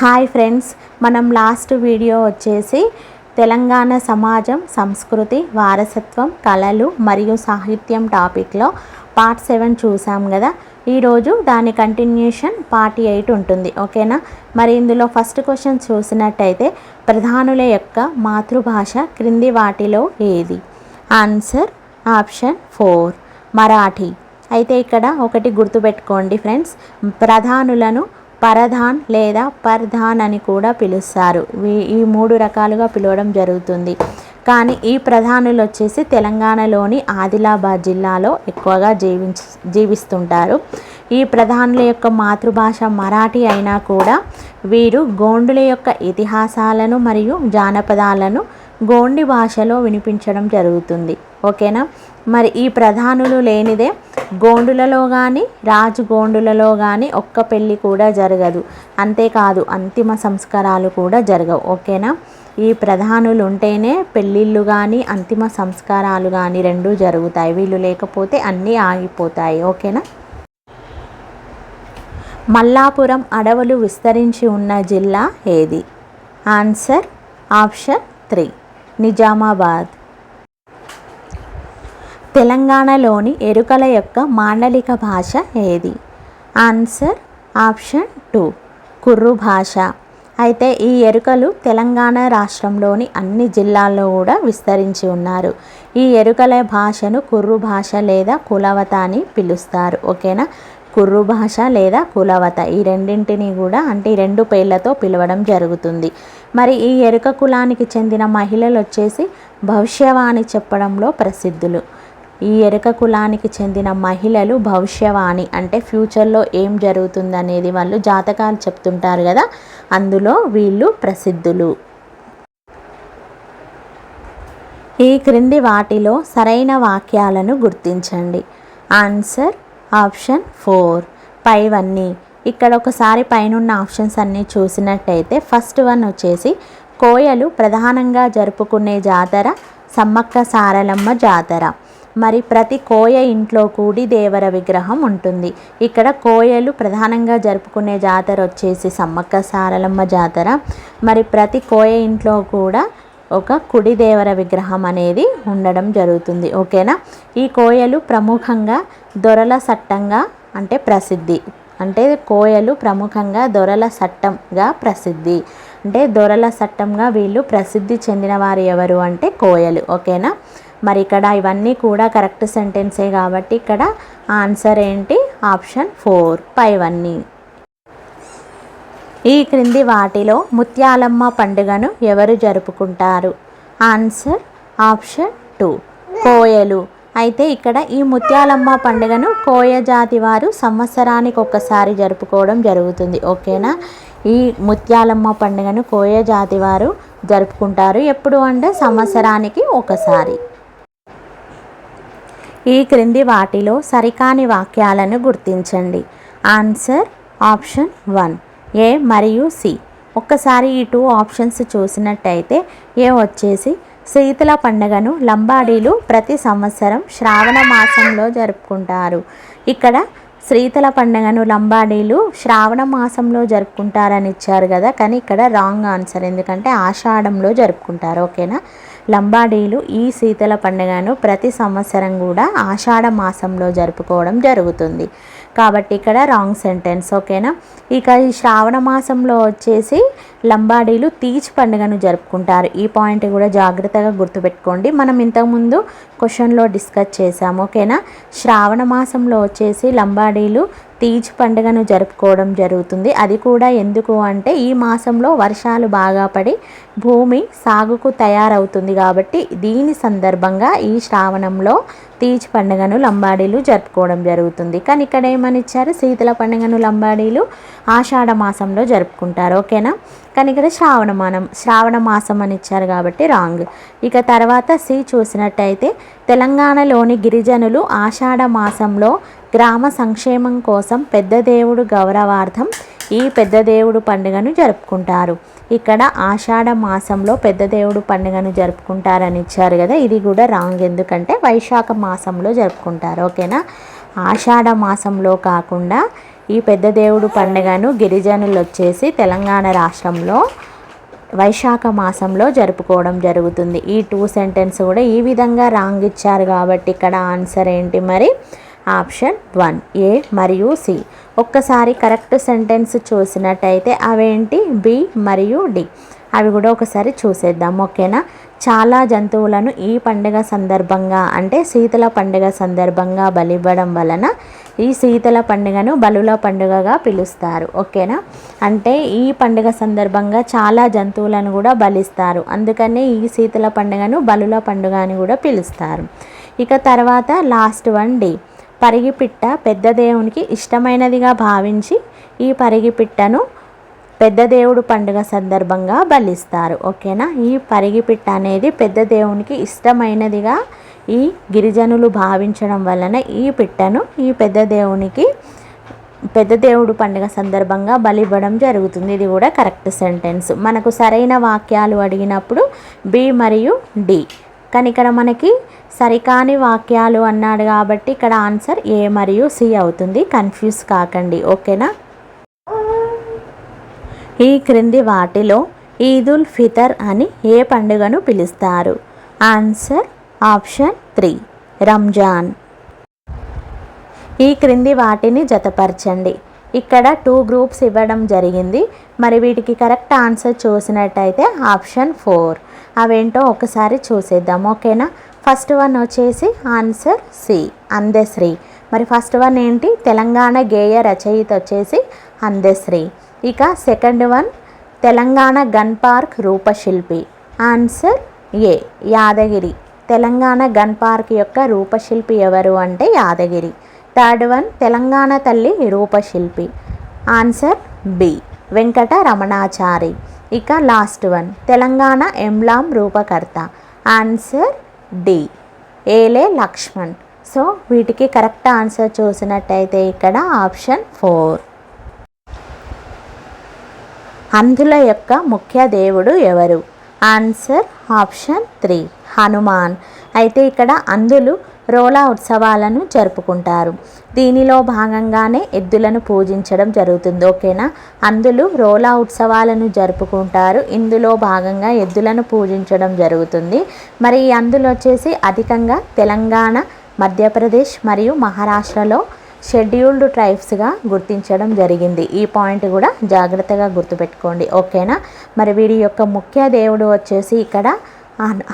Hi friends మనం last video వచ్చేసి తెలంగాణ సమాజం సంస్కృతి వారసత్వం కళలు మరియు సాహిత్యం టాపిక్లో పార్ట్ సెవెన్ చూసాం కదా. ఈరోజు దాని కంటిన్యూషన్ పార్ట్ ఎయిట్ ఉంటుంది ఓకేనా? మరి ఇందులో ఫస్ట్ క్వశ్చన్ చూసినట్టయితే ప్రధానుల యొక్క మాతృభాష క్రింది వాటిలో ఏది? Answer option four Marathi. అయితే ఇక్కడ ఒకటి గుర్తుపెట్టుకోండి ఫ్రెండ్స్ ప్రధానులను పరధాన్ లేదా పర్ధాన్ అని కూడా పిలుస్తారు. ఈ మూడు రకాలుగా పిలవడం జరుగుతుంది. కానీ ఈ ప్రధానులు వచ్చేసి తెలంగాణలోని ఆదిలాబాద్ జిల్లాలో ఎక్కువగా జీవించ జీవిస్తుంటారు. ఈ ప్రధానుల యొక్క మాతృభాష మరాఠీ అయినా కూడా వీరు గోండుల యొక్క ఇతిహాసాలను మరియు జానపదాలను గోండి భాషలో వినిపించడం జరుగుతుంది. ఓకేనా? మరి ఈ ప్రధానులు లేనిదే గోండులలో కానీ రాజు గోండులలో కానీ ఒక్క పెళ్ళి కూడా జరగదు. అంతేకాదు అంతిమ సంస్కారాలు కూడా జరగవు. ఓకేనా? ఈ ప్రధానులు ఉంటేనే పెళ్ళిళ్ళు కానీ అంతిమ సంస్కారాలు కానీ రెండూ జరుగుతాయి. వీళ్ళు లేకపోతే అన్నీ ఆగిపోతాయి. ఓకేనా? మల్లాపురం అడవులు విస్తరించి ఉన్న జిల్లా ఏది? Answer option three. నిజామాబాద్. తెలంగాణలోని ఎరుకల యొక్క మాండలిక భాష ఏది? ఆన్సర్ ఆప్షన్ టూ కుర్రు భాష. అయితే ఈ ఎరుకలు తెలంగాణ రాష్ట్రంలోని అన్ని జిల్లాల్లో కూడా విస్తరించి ఉన్నారు. ఈ ఎరుకల భాషను కుర్రు భాష లేదా కులవత అని పిలుస్తారు. ఓకేనా? కుర్రు భాష లేదా కులవత ఈ రెండింటిని కూడా అంటే ఈ రెండు పేర్లతో పిలవడం జరుగుతుంది. మరి ఈ ఎరుక కులానికి చెందిన మహిళలు వచ్చేసి భవిష్యవాణి చెప్పడంలో ప్రసిద్ధులు. ఈ ఎరక కులానికి చెందిన మహిళలు భవిష్యవాణి అంటే ఫ్యూచర్లో ఏం జరుగుతుంది అనేది వాళ్ళు జాతకాలు చెప్తుంటారు కదా అందులో వీళ్ళు ప్రసిద్ధులు. ఈ క్రింది వాటిలో సరైన వాక్యాలను గుర్తించండి. Answer option four. పైవన్నీ. ఇక్కడ ఒకసారి పైనున్న ఆప్షన్స్ అన్నీ చూసినట్టయితే ఫస్ట్ వన్ వచ్చేసి కోయలు ప్రధానంగా జరుపుకునే జాతర సమ్మక్క సారలమ్మ జాతర. మరి ప్రతి కోయ ఇంట్లో కూడి దేవర విగ్రహం ఉంటుంది. ఇక్కడ కోయలు ప్రధానంగా జరుపుకునే జాతర వచ్చేసి సమ్మక్క సారలమ్మ జాతర. మరి ప్రతి కోయ ఇంట్లో కూడా ఒక కుడి దేవర విగ్రహం అనేది ఉండడం జరుగుతుంది. ఓకేనా? ఈ కోయలు ప్రముఖంగా దొరల సట్టంగా అంటే ప్రసిద్ధి. అంటే కోయలు ప్రముఖంగా దొరల సట్టంగా ప్రసిద్ధి. అంటే దొరల సట్టంగా వీళ్ళు ప్రసిద్ధి చెందిన వారు ఎవరు అంటే కోయలు. ఓకేనా? మరి ఇక్కడ ఇవన్నీ కూడా కరెక్ట్ సెంటెన్సే కాబట్టి ఇక్కడ ఆన్సర్ ఏంటి? ఆప్షన్ ఫోర్ పైవన్నీ ఈ క్రింది వాటిలో ముత్యాలమ్మ పండుగను ఎవరు జరుపుకుంటారు? ఆన్సర్ ఆప్షన్ టూ కోయలు. అయితే ఇక్కడ ఈ ముత్యాలమ్మ పండుగను కోయ జాతి వారు సంవత్సరానికి ఒక్కసారి జరుపుకోవడం జరుగుతుంది. ఓకేనా? ఈ ముత్యాలమ్మ పండుగను కోయ జాతి వారు జరుపుకుంటారు. ఎప్పుడు అంటే సంవత్సరానికి ఒకసారి. ఈ క్రింది వాటిలో సరికాని వాక్యాలను గుర్తించండి. ఆన్సర్ ఆప్షన్ వన్ ఏ మరియు సి ఒక్కసారి ఈ టూ ఆప్షన్స్ చూసినట్టయితే ఏ వచ్చేసి శీతల పండుగను లంబాడీలు ప్రతి సంవత్సరం శ్రావణ మాసంలో జరుపుకుంటారు. ఇక్కడ శ్రీతల పండుగను లంబాడీలు శ్రావణ మాసంలో జరుపుకుంటారని ఇచ్చారు కదా కానీ ఇక్కడ రాంగ్ ఆన్సర్ ఎందుకంటే ఆషాఢంలో జరుపుకుంటారు ఓకేనా? లంబాడీలు ఈ శీతల పండుగను ప్రతి సంవత్సరం కూడా ఆషాఢ మాసంలో జరుపుకోవడం జరుగుతుంది. కాబట్టి ఇక్కడ రాంగ్ సెంటెన్స్ ఓకేనా? ఇక ఈ శ్రావణ మాసంలో వచ్చేసి లంబాడీలు తీజ్ పండుగను జరుపుకుంటారు. ఈ పాయింట్ కూడా జాగ్రత్తగా గుర్తుపెట్టుకోండి. మనం ఇంతకుముందు క్వశ్చన్లో డిస్కస్ చేసాము ఓకేనా? శ్రావణ మాసంలో వచ్చేసి లంబాడీలు తీజ్ పండుగను జరుపుకోవడం జరుగుతుంది. అది కూడా ఎందుకు అంటే ఈ మాసంలో వర్షాలు బాగా పడి భూమి సాగుకు తయారవుతుంది కాబట్టి దీని సందర్భంగా ఈ శ్రావణంలో తీజ్ పండుగను లంబాడీలు జరుపుకోవడం జరుగుతుంది. కానీ ఇక్కడ ఏమని ఇచ్చారు? శీతల పండుగను లంబాడీలు ఆషాఢ మాసంలో జరుపుకుంటారు. ఓకేనా? కానీ ఇక్కడ శ్రావణ మానం శ్రావణ మాసం అని ఇచ్చారు కాబట్టి రాంగ్. ఇక తర్వాత సి చూసినట్టయితే తెలంగాణలోని గిరిజనులు ఆషాఢ మాసంలో గ్రామ సంక్షేమం కోసం పెద్ద దేవుడు గౌరవార్థం ఈ పెద్ద దేవుడు పండుగను జరుపుకుంటారు. ఇక్కడ ఆషాఢ మాసంలో పెద్ద దేవుడు పండుగను జరుపుకుంటారని ఇచ్చారు కదా ఇది కూడా రాంగ్. ఎందుకంటే వైశాఖ మాసంలో జరుపుకుంటారు ఓకేనా? ఆషాఢ మాసంలో కాకుండా ఈ పెద్ద దేవుడు పండుగను గిరిజనులు వచ్చేసి తెలంగాణ రాష్ట్రంలో వైశాఖ మాసంలో జరుపుకోవడం జరుగుతుంది. ఈ టూ సెంటెన్స్ కూడా ఈ విధంగా రాంగ్ ఇచ్చారు కాబట్టి ఇక్కడ ఆన్సర్ ఏంటి మరి? ఆప్షన్ వన్ ఏ మరియు సి. ఒక్కసారి కరెక్ట్ సెంటెన్స్ చూసినట్టయితే అవేంటి? బి మరియు డి. అవి కూడా ఒకసారి చూసేద్దాం. ఓకేనా? చాలా జంతువులను ఈ పండుగ సందర్భంగా అంటే శీతల పండుగ సందర్భంగా బలివ్వడం వలన ఈ శీతల పండుగను బలుల పండుగగా పిలుస్తారు ఓకేనా? అంటే ఈ పండుగ సందర్భంగా చాలా జంతువులను కూడా బలిస్తారు. అందుకనే ఈ శీతల పండుగను బలుల పండుగ అని కూడా పిలుస్తారు. ఇక తర్వాత లాస్ట్ వన్ డే పరిగిపిట్ట పెద్ద దేవునికి ఇష్టమైనదిగా భావించి ఈ పరిగిపిట్టను పెద్ద దేవుడు పండుగ సందర్భంగా బలిస్తారు. ఓకేనా? ఈ పరిగిపిట్ట అనేది పెద్ద దేవునికి ఇష్టమైనదిగా ఈ గిరిజనులు భావించడం వలన ఈ పిట్టను ఈ పెద్ద దేవునికి పెద్ద దేవుడు పండుగ సందర్భంగా బలి ఇవ్వడం జరుగుతుంది. ఇది కూడా కరెక్ట్ సెంటెన్స్. మనకు సరైన వాక్యాలు అడిగినప్పుడు బి మరియు డి. కానీ ఇక్కడ మనకి సరికాని వాక్యాలు అన్నాడు కాబట్టి ఇక్కడ ఆన్సర్ ఏ మరియు సి అవుతుంది. కన్ఫ్యూజ్ కాకండి. ఓకేనా? ఈ క్రింది వాటిలో ఈదుల్ ఫితర్ అని ఏ పండుగను పిలుస్తారు? Answer option three Ramzan. ఈ క్రింది వాటిని జతపరచండి. ఇక్కడ టూ గ్రూప్స్ ఇవ్వడం జరిగింది. మరి వీటికి కరెక్ట్ ఆన్సర్ చూసినట్టయితే ఆప్షన్ ఫోర్. అవేంటో ఒకసారి చూసేద్దాం ఓకేనా? ఫస్ట్ వన్ వచ్చేసి ఆన్సర్ సి అందశ్రీ మరి ఫస్ట్ వన్ ఏంటి? తెలంగాణ గేయ రచయిత వచ్చేసి అందశ్రీ ఇక second one Telangana gun park రూపశిల్పి. Answer A Yadagiri. Telangana gun park యొక్క రూపశిల్పి ఎవరు అంటే యాదగిరి. థర్డ్ వన్ తెలంగాణ తల్లి రూపశిల్పి. Answer B Venkata Ramanachari. ఇక last one Telangana emblem రూపకర్త. Answer D Ele Lakshman. So వీటికి కరెక్ట్ ఆన్సర్ చూసినట్టయితే ఇక్కడ ఆప్షన్ ఫోర్. అంధుల యొక్క ముఖ్య దేవుడు ఎవరు? Answer option three. హనుమాన్. అయితే ఇక్కడ అందులు రోలా ఉత్సవాలను జరుపుకుంటారు. దీనిలో భాగంగానే ఎద్దులను పూజించడం జరుగుతుంది. ఓకేనా? అందులు రోలా ఉత్సవాలను జరుపుకుంటారు. ఇందులో భాగంగా ఎద్దులను పూజించడం జరుగుతుంది. మరి ఈ అందులు వచ్చేసి అధికంగా తెలంగాణ మధ్యప్రదేశ్ మరియు మహారాష్ట్రలో షెడ్యూల్డ్ ట్రైబ్స్గా గుర్తించడం జరిగింది. ఈ పాయింట్ కూడా జాగ్రత్తగా గుర్తుపెట్టుకోండి. ఓకేనా? మరి వీరి యొక్క ముఖ్య దేవుడు వచ్చేసి ఇక్కడ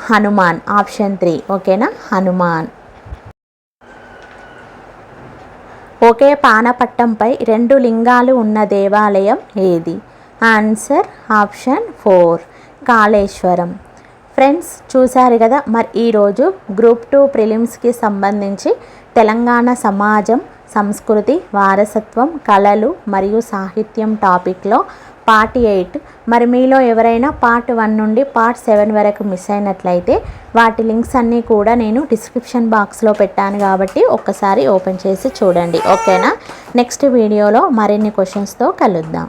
హనుమాన్. Option three. ఓకేనా? హనుమాన్. ఒకే పానపట్టంపై రెండు లింగాలు ఉన్న దేవాలయం ఏది? Answer option four. Kaleshwaram. Friends చూశారు కదా? మరి ఈరోజు గ్రూప్ టూ ప్రిలిమ్స్కి సంబంధించి తెలంగాణ సమాజం సంస్కృతి వారసత్వం కళలు మరియు సాహిత్యం టాపిక్లో పార్ట్ ఎయిట్. మరి మీలో ఎవరైనా పార్ట్ వన్ నుండి పార్ట్ సెవెన్ వరకు మిస్ అయినట్లయితే వాటి లింక్స్ అన్నీ కూడా నేను డిస్క్రిప్షన్ బాక్స్లో పెట్టాను కాబట్టి ఒక్కసారి ఓపెన్ చేసి చూడండి. ఓకేనా? నెక్స్ట్ వీడియోలో మరిన్ని క్వశ్చన్స్తో కలుద్దాం.